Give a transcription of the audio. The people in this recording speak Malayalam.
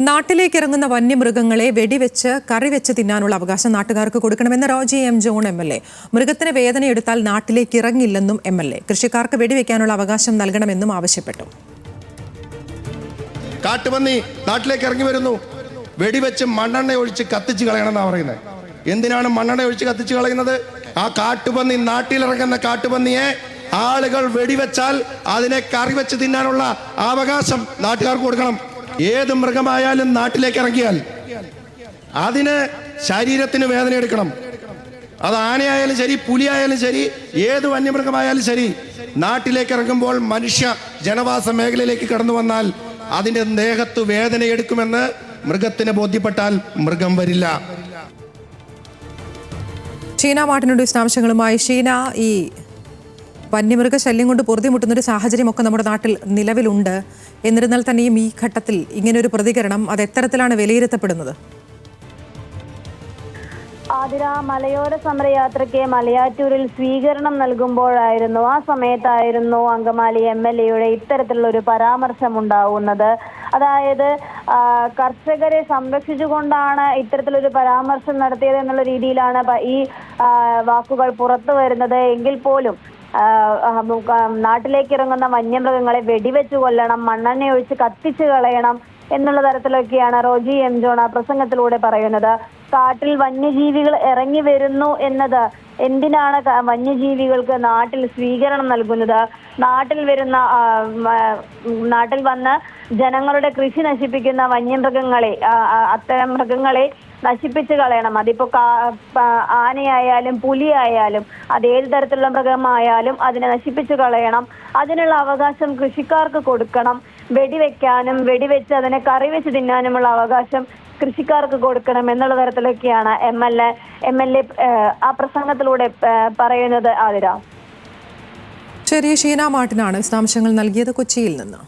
നാട്ടിലേക്ക് ഇറങ്ങുന്ന വന്യമൃഗങ്ങളെ വെടിവെച്ച് കറി വെച്ച് തിന്നാനുള്ള അവകാശം നാട്ടുകാർക്ക് കൊടുക്കണമെന്ന Roji M John M L A. മൃഗത്തിന് വേദനയെടുത്താൽ നാട്ടിലേക്ക് ഇറങ്ങില്ലെന്നും എം എൽ എ. കൃഷിക്കാർക്ക് വെടിവെക്കാനുള്ള അവകാശം നൽകണമെന്നും ആവശ്യപ്പെട്ടു. കാട്ടുപന്നി നാട്ടിലേക്ക് ഇറങ്ങി വരുന്നു. വെടിവെച്ച് മണ്ണെണ്ണ ഒഴിച്ച് കത്തിച്ച് കളയണമെന്നാ പറയുന്നത്. എന്തിനാണ് മണ്ണെണ്ണ ഒഴിച്ച് കത്തിച്ച് കളയുന്നത്? ആ കാട്ടുപന്നി നാട്ടിലിറങ്ങുന്ന കാട്ടുപന്നിയെ ആളുകൾ വെടിവെച്ചാൽ അതിനെ കറി വെച്ച് തിന്നാനുള്ള അവകാശം നാട്ടുകാർക്ക് കൊടുക്കണം. ഏത് മൃഗമായാലും നാട്ടിലേക്ക് ഇറങ്ങിയാൽ അതിന് ശരീരത്തിന് വേദന എടുക്കണം. അത് ആനയായാലും ശരി പുലിയായാലും ശരി ഏത് വന്യമൃഗമായാലും ശരി നാട്ടിലേക്ക് ഇറങ്ങുമ്പോൾ മനുഷ്യ ജനവാസ മേഖലയിലേക്ക് കടന്നു വന്നാൽ അതിന്റെ ദേഹത്ത് വേദന എടുക്കുമെന്ന് മൃഗത്തിന് ബോധ്യപ്പെട്ടാൽ മൃഗം വരില്ല. ഷീന മാട്ടിനുണ്ട് വിശദാംശങ്ങളുമായി ഷീന ഈ വന്യമൃഗ ശല്യം കൊണ്ട് പൊറുതിമുട്ടുന്ന ഒരു സാഹചര്യമൊക്കെ നമ്മുടെ നാട്ടിൽ നിലവിലുണ്ട്. എന്നിരുന്നാൽ തന്നെയും ഈ ഘട്ടത്തിൽ ഇങ്ങനൊരു പ്രതികരണം അത് എത്തരത്തിലാണ് വിലയിരുത്തപ്പെടുന്നത്? ആതിര മലയോര സമരയാത്രയ്ക്ക് മലയാറ്റൂരിൽ സ്വീകരണം നൽകുമ്പോഴായിരുന്നു ആ സമയത്തായിരുന്നു അങ്കമാലി എം എൽ എയുടെ ഇത്തരത്തിലുള്ള ഒരു പരാമർശം ഉണ്ടാവുന്നത് അതായത് കർഷകരെ സംരക്ഷിച്ചുകൊണ്ടാണ് ഇത്തരത്തിലൊരു പരാമർശം നടത്തിയത് എന്നുള്ള രീതിയിലാണ് ഈ വാക്കുകൾ പുറത്തു വരുന്നത്. എങ്കിൽ പോലും നാട്ടിലേക്ക് ഇറങ്ങുന്ന വന്യമൃഗങ്ങളെ വെടിവെച്ച് കൊല്ലണം മണ്ണെണ്ണ ഒഴിച്ച് കത്തിച്ചു കളയണം എന്നുള്ള തരത്തിലൊക്കെയാണ് റോജി എം. ജോൺ ആ പ്രസംഗത്തിലൂടെ പറയുന്നത്. കാട്ടിൽ വന്യജീവികൾ ഇറങ്ങി വരുന്നു എന്നത് എന്തിനാണ് വന്യജീവികൾക്ക് നാട്ടിൽ സ്വീകരണം നൽകുന്നത്? നാട്ടിൽ വരുന്ന നാട്ടിൽ വന്ന് ജനങ്ങളുടെ കൃഷി നശിപ്പിക്കുന്ന വന്യമൃഗങ്ങളെ അത്തരം മൃഗങ്ങളെ നശിപ്പിച്ചു കളയണം. അതിപ്പോ ആനയായാലും പുലിയായാലും അത് ഏത് തരത്തിലുള്ള മൃഗമായാലും അതിനെ നശിപ്പിച്ചു കളയണം. അതിനുള്ള അവകാശം കൃഷിക്കാർക്ക് കൊടുക്കണം. വെടിവെക്കാനും വെടിവെച്ച് അതിനെ കറി വെച്ച് തിന്നാനുമുള്ള അവകാശം കൃഷിക്കാർക്ക് കൊടുക്കണം എന്നുള്ള തരത്തിലൊക്കെയാണ് M L A M L A ആ പ്രസംഗത്തിലൂടെ പറയുന്നത് ആതിര. ശരി ഷീന മാട്ടിനാണ് വിശദാംശങ്ങൾ നൽകിയത് കൊച്ചിയിൽ നിന്ന്.